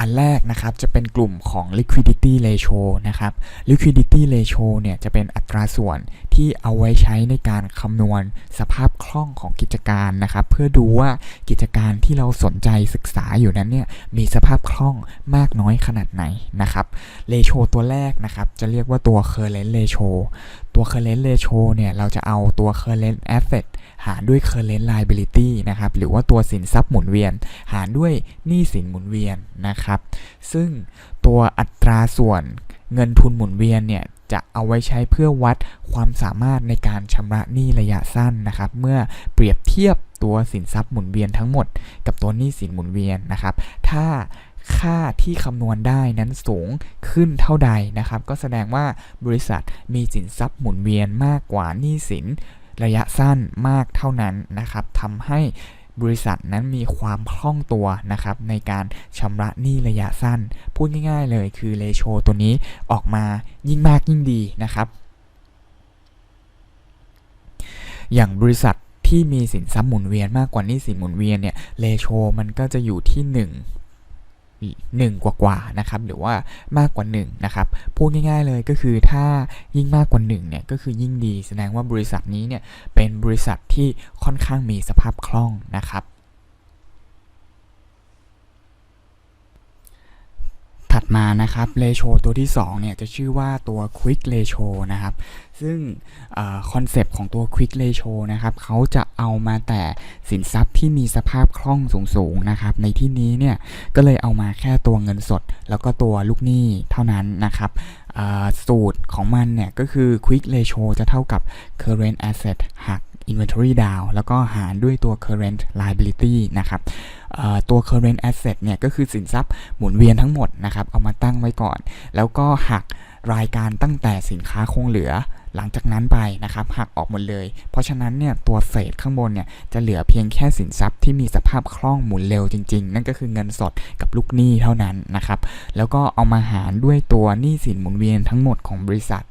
อันแรกนะครับจะเป็นกลุ่มของ liquidity ratio นะครับ liquidity ratio เนี่ยจะเป็นอัตราส่วนที่เอาไว้ใช้ในการคำนวณสภาพคล่องของกิจการนะครับ เพื่อดูว่ากิจการที่เราสนใจศึกษาอยู่นั้นเนี่ยมีสภาพคล่องมากน้อยขนาดไหนนะครับ ratio ตัวแรกนะครับจะเรียกว่าตัว current ratio current ratio เนี่ยเราจะเอาตัว current asset หารด้วย current liability นะครับหรือว่าตัวสินทรัพย์หมุนเวียน หารด้วยหนี้สินหมุนเวียนนะครับ ซึ่งตัวอัตราส่วนเงินทุนหมุนเวียนเนี่ยจะเอาไว้ใช้เพื่อวัดความสามารถในการชำระหนี้ระยะสั้นนะครับ เมื่อเปรียบเทียบตัวสินทรัพย์หมุนเวียนทั้งหมด กับตัวหนี้สินหมุนเวียนนะครับ ถ้า ค่าที่คำนวณได้นั้นสูงขึ้นเท่าใดนะครับ ก็แสดงว่าบริษัทมีสินทรัพย์หมุนเวียนมากกว่าหนี้สินระยะสั้นมากเท่านั้นนะครับทำให้บริษัทนั้นมีความคล่องตัวนะครับในการชำระหนี้ระยะสั้น พูดง่ายๆเลยคือเลโชตัวนี้ออกมายิ่งมากยิ่งดีนะครับ อย่างบริษัทที่มีสินทรัพย์หมุนเวียนมากกว่านี้สินหมุนเวียนเนี่ยเลโชมันก็จะอยู่ที่ 1 1 กว่ากว่าๆนะครับหรือว่ามากกว่า1นะครับพูดง่ายๆเลยก็คือถ้ายิ่งมากกว่า1เนี่ยก็คือยิ่งดีแสดงว่าบริษัทนี้เนี่ยเป็นบริษัทที่ค่อนข้างมีสภาพคล่องนะครับ ถัด มานะครับเลโชตัวที่2เนี่ยจะชื่อว่าตัว Quick Ratio นะครับ ซึ่งคอนเซปต์ของตัว Quick Ratio นะครับเขาจะเอามาแต่สินทรัพย์ที่มีสภาพคล่องสูงๆนะครับในที่นี้เนี่ยก็เลยเอามาแค่ตัวเงินสด แล้วก็ตัวลูกหนี้เท่านั้นนะครับสูตรของมันเนี่ยก็คือ Quick Ratio จะเท่ากับ Current Asset หัก Inventory down แล้วก็หารด้วยตัว Current Liability นะครับตัว current asset เนี่ยก็คือสินทรัพย์หมุนเวียนทั้งหมดนะครับ เอามาตั้งไว้ก่อน แล้วก็หักรายการตั้งแต่สินค้าคงเหลือหลังจากนั้นไปนะครับหักออกหมดเลย เพราะฉะนั้นเนี่ยตัวเศษข้างบนเนี่ยจะเหลือเพียงแค่สินทรัพย์ที่มีสภาพคล่องหมุนเร็วจริง ๆ นั่นก็คือเงินสดกับลูกหนี้เท่านั้นนะครับแล้วก็เอามาหารด้วยตัวหนี้สินหมุนเวียนทั้งหมดของบริษัท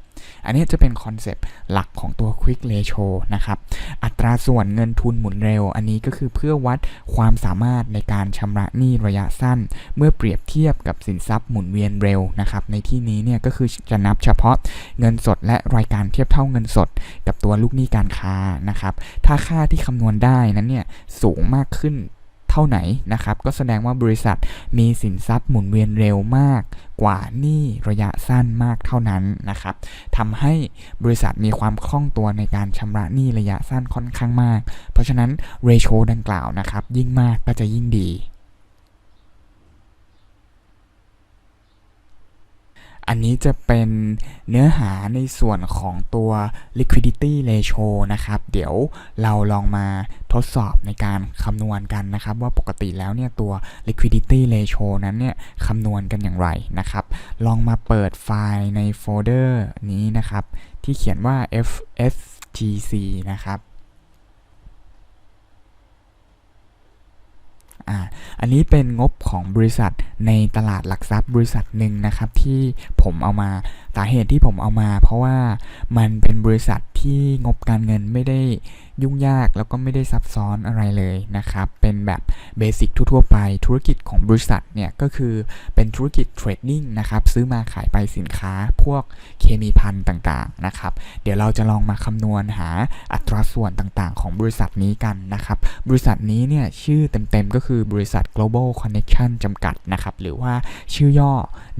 อันนี้จะเป็นคอนเซปต์หลักของตัว Quick Ratio นะครับ อัตราส่วนเงินทุนหมุนเร็ว อันนี้ก็คือเพื่อวัดความสามารถในการชำระหนี้ระยะสั้น เมื่อเปรียบเทียบกับสินทรัพย์หมุนเวียนเร็วนะครับ ในที่นี้เนี่ยก็คือจะนับเฉพาะเงินสดและรายการเทียบเท่าเงินสด กับตัวลูกหนี้การค้านะครับ ถ้าค่าที่คำนวณได้นั้นเนี่ยสูงมากขึ้น เท่าไหนนะครับ ก็แสดงว่าบริษัทมีสินทรัพย์หมุนเวียนเร็วมากกว่านี่ระยะสั้นมากเท่านั้นนะครับทำให้บริษัทมีความคล่องตัวในการชำระหนี้ระยะสั้นค่อนข้างมาก เพราะฉะนั้นเรโชดังกล่าวนะครับยิ่งมากก็จะยิ่งดี อันนี้จะเป็นเนื้อหาในส่วนของตัว liquidity ratio นะครับ เดี๋ยวเราลองมาทดสอบในการคำนวณกันนะครับ ว่าปกติแล้วเนี่ยตัว liquidity ratio นั้นเนี่ยคำนวณกันอย่างไรนะครับ ลองมาเปิดไฟล์ในโฟลเดอร์นี้นะครับ ที่เขียนว่า fsgc นะครับ อ่าอันนี้เป็นงบของบริษัทในตลาดหลักทรัพย์บริษัทหนึ่งนะครับ ที่ผมเอามาสาเหตุที่ผมเอามา เพราะว่ามันเป็นบริษัทที่งบการเงินไม่ได้ ยุ่งยากแล้วก็ไม่ได้ซับซ้อนอะไรเลยนะครับ เป็นแบบเบสิกทั่วๆไปธุรกิจของบริษัทเนี่ยก็คือเป็นธุรกิจเทรดดิ้งนะครับซื้อมาขายไปสินค้าพวกเคมีภัณฑ์ต่างๆนะครับ เดี๋ยวเราจะลองมาคำนวณหาอัตราส่วนต่างๆ ของบริษัทนี้กันนะครับ บริษัทนี้เนี่ยชื่อเต็มๆก็คือบริษัท global connection จำกัดนะครับหรือว่าชื่อย่อ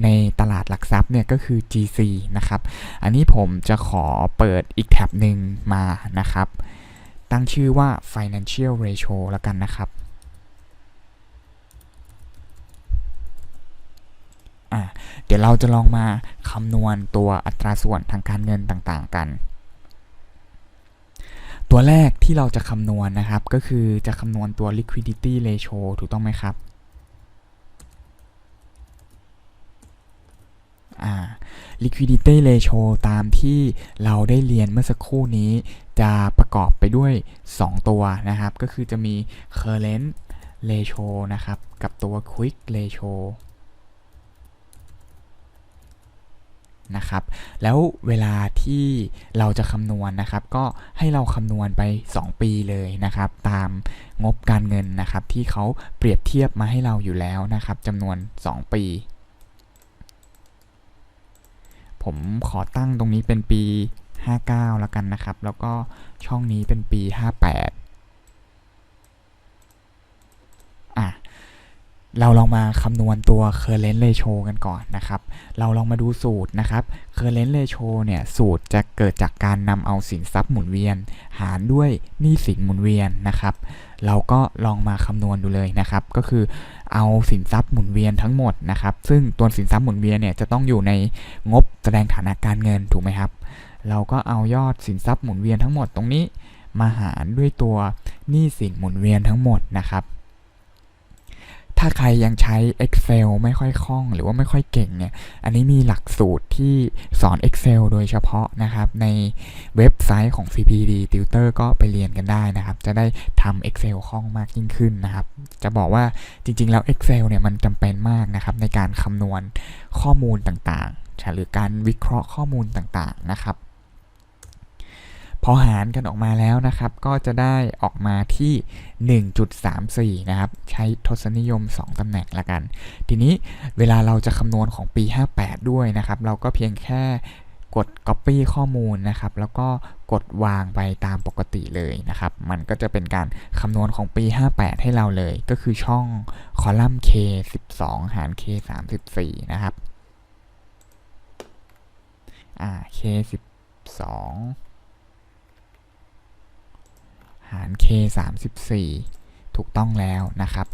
ในตลาดหลักทรัพย์เนี่ยก็คือ GC นะครับ อันนี้ผมจะขอเปิดอีกแท็บหนึ่งมานะครับ ตั้งชื่อว่า financial ratio แล้วกันนะครับเดี๋ยวเราจะลองมาคำนวณตัวอัตราส่วนทางการเงินต่างๆกัน ตัวแรกที่เราจะคำนวณนะครับ ก็คือจะคำนวณตัว liquidity ratio ถูกต้องไหมครับอ่า liquidity ratio ตามที่เราได้เรียนเมื่อสักครู่นี้ จะประกอบไปด้วย 2 ตัวนะครับ ก็คือจะมี current ratio นะครับ กับตัว quick ratio นะครับ แล้วเวลาที่เราจะคำนวณนะครับ ก็ให้เราคำนวณไป 2 ปีเลยนะครับ ตามงบการเงินนะครับ ที่เขาเปรียบเทียบมาให้เราอยู่แล้วนะครับจำนวน 2 ปี ผมขอตั้งตรงนี้เป็นปี 59 แล้วกันนะครับ แล้วก็ช่องนี้เป็นปี 58อะเราลองมาคำนวณตัว current ratio กันก่อนนะครับ เราลองมาดูสูตรนะครับ current ratio เนี่ยสูตรจะเกิดจากการนำเอาสินทรัพย์หมุนเวียน หารด้วยหนี้สินหมุนเวียนนะครับ เราก็ลองมาคำนวณดูเลยนะครับ ก็คือเอาสินทรัพย์หมุนเวียนทั้งหมดนะครับ ซึ่งตัวสินทรัพย์หมุนเวียนเนี่ยจะต้องอยู่ในงบแสดงฐานะการเงินถูกไหมครับ เราก็เอายอดสินทรัพย์หมุนเวียนทั้งหมดตรงนี้ มาหารด้วยตัวหนี้สินหมุนเวียนทั้งหมดนะครับ ถ้าใครยังใช้ Excel ไม่ค่อยคล่อง หรือว่าไม่ค่อยเก่งเนี่ย อันนี้มีหลักสูตรที่สอน Excel โดยเฉพาะนะครับ ในเว็บไซต์ของ CPD Tutor ก็ไปเรียนกันได้นะครับ จะได้ทำ Excel คล่องมากยิ่งขึ้นนะครับ จะบอกว่าจริงๆ แล้ว Excel เนี่ยมันจำเป็นมากนะครับในการคำนวณข้อมูลต่างๆหรือการวิเคราะห์ข้อมูลต่างๆนะครับ พอหารกันออกมาแล้วนะครับ ก็จะได้ออกมาที่ 1.34 นะครับ ใช้ทศนิยม 2 ตำแหน่งละกัน ทีนี้เวลาเราจะคำนวณของปี 58 ด้วยนะครับ เราก็เพียงแค่กด Copy ข้อมูลนะครับ แล้วก็กดวางไปตามปกติเลยนะครับ มันก็จะเป็นการคำนวณของปี 58 ให้เราเลย ก็คือช่องคอลัมน์ K 12 หาร K 34 นะครับ อ่า K 12 หาร k 34ถูกต้องแล้วนะครับ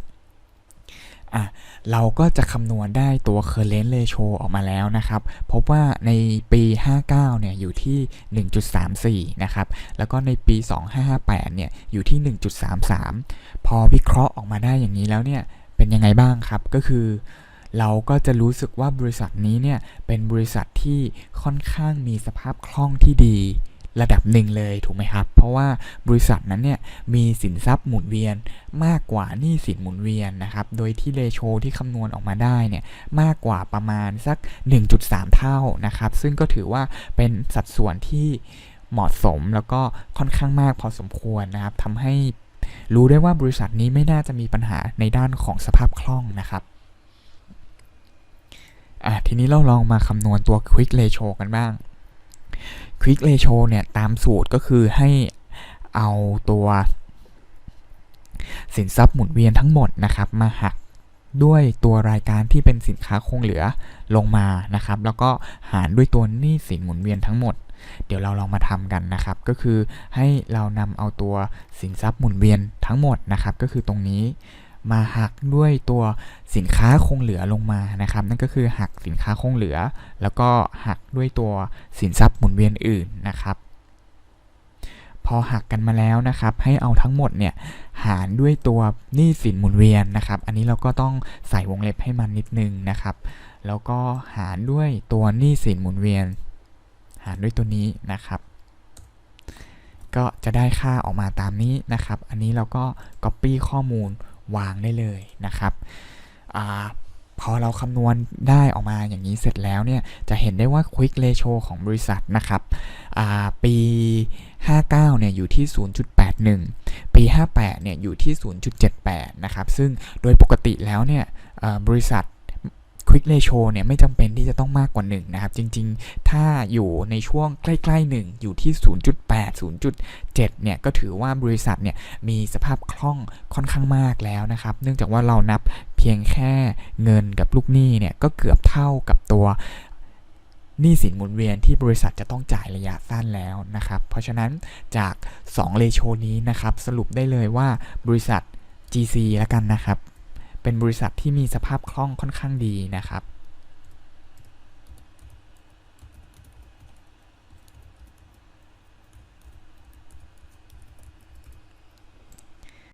อะเราก็จะคำนวณได้ตัว current ratio ออกมาแล้วนะครับ พบว่าในปี 59 เนี่ยอยู่ที่ 1.34 นะครับ แล้วก็ในปี 2558 เนี่ยอยู่ที่ 1.33 พอวิเคราะห์ออกมาได้อย่างนี้แล้วเนี่ย เป็นยังไงบ้างครับ ก็คือ เราก็จะรู้สึกว่าบริษัทนี้เนี่ยเป็นบริษัทที่ค่อนข้างมีสภาพคล่องที่ดี ระดับหนึ่งเลยถูกไหมครับ เพราะว่าบริษัทนั้นเนี่ยมีสินทรัพย์หมุนเวียนมากกว่าหนี้สินหมุนเวียนนะครับ โดยที่เลโชที่คำนวณออกมาได้เนี่ยมากกว่าประมาณสัก 1.3 เท่านะครับ ซึ่งก็ถือว่าเป็นสัดส่วนที่เหมาะสมแล้วก็ค่อนข้างมากพอสมควรนะครับทำให้รู้ได้ว่าบริษัทนี้ไม่น่าจะมีปัญหาในด้านของสภาพคล่องนะครับอะทีนี้เราลองมาคำนวณตัว Quick Ratio กันบ้าง Quick Ratio เนี่ยตามสูตรก็คือให้เอาตัว สินทรัพย์หมุนเวียนทั้งหมดนะครับมาหักด้วยตัวรายการที่เป็นสินค้าคงเหลือลงมานะครับ แล้วก็หารด้วยตัวหนี้สินหมุนเวียนทั้งหมด เดี๋ยวเราลองมาทำกันนะครับ ก็คือให้เรานำเอาตัวสินทรัพย์หมุนเวียนทั้งหมดนะครับ ก็คือตรงนี้ มาหักด้วยตัวสินค้าคงเหลือลงมานะครับ นั่นก็คือหักสินค้าคงเหลือ แล้วก็หักด้วยตัวสินทรัพย์หมุนเวียนอื่นนะครับ พอหักกันมาแล้วนะครับ ให้เอาทั้งหมดเนี่ยหารด้วยตัวหนี้สินหมุนเวียนนะครับ อันนี้เราก็ต้องใส่วงเล็บให้มันนิดนึงนะครับ แล้วก็หารด้วยตัวหนี้สินหมุนเวียน หารด้วยตัวนี้นะครับก็จะได้ค่าออกมาตามนี้นะครับ อันนี้เราก็ Copy ข้อมูล วางได้เลยนะครับอพอเราคำนวณได้ออกมาอย่างนี้เสร็จแล้วเนี่ย จะเห็นได้ว่า Quick Ratio ของบริษัทนะครับปี 59 เนี่ยอยู่ที่ 0.81 ปี 58 เนี่ยอยู่ที่ 0.78 นะครับ ซึ่งโดยปกติแล้วเนี่ยบริษัท Quick Ratio เนี่ยไม่จำเป็นที่จะต้องมากกว่า 1 นะครับ จริงๆ ถ้าอยู่ในช่วงใกล้ๆ 1 อยู่ที่ 0.8 0.7 เนี่ย ก็ถือว่าบริษัทเนี่ยมีสภาพคล่องค่อนข้างมากแล้วนะครับ เนื่องจากว่าเรานับเพียงแค่เงินกับลูกหนี้เนี่ย ก็เกือบเท่ากับตัวหนี้สินหมุนเวียนที่บริษัทจะต้องจ่ายระยะสั้นแล้วนะครับ เพราะฉะนั้นจาก2เลโชนี้นะครับ สรุปได้เลยว่าบริษัท GC แล้วกันนะครับ เป็นบริษัทที่มีสภาพคล่องค่อนข้างดีนะครับ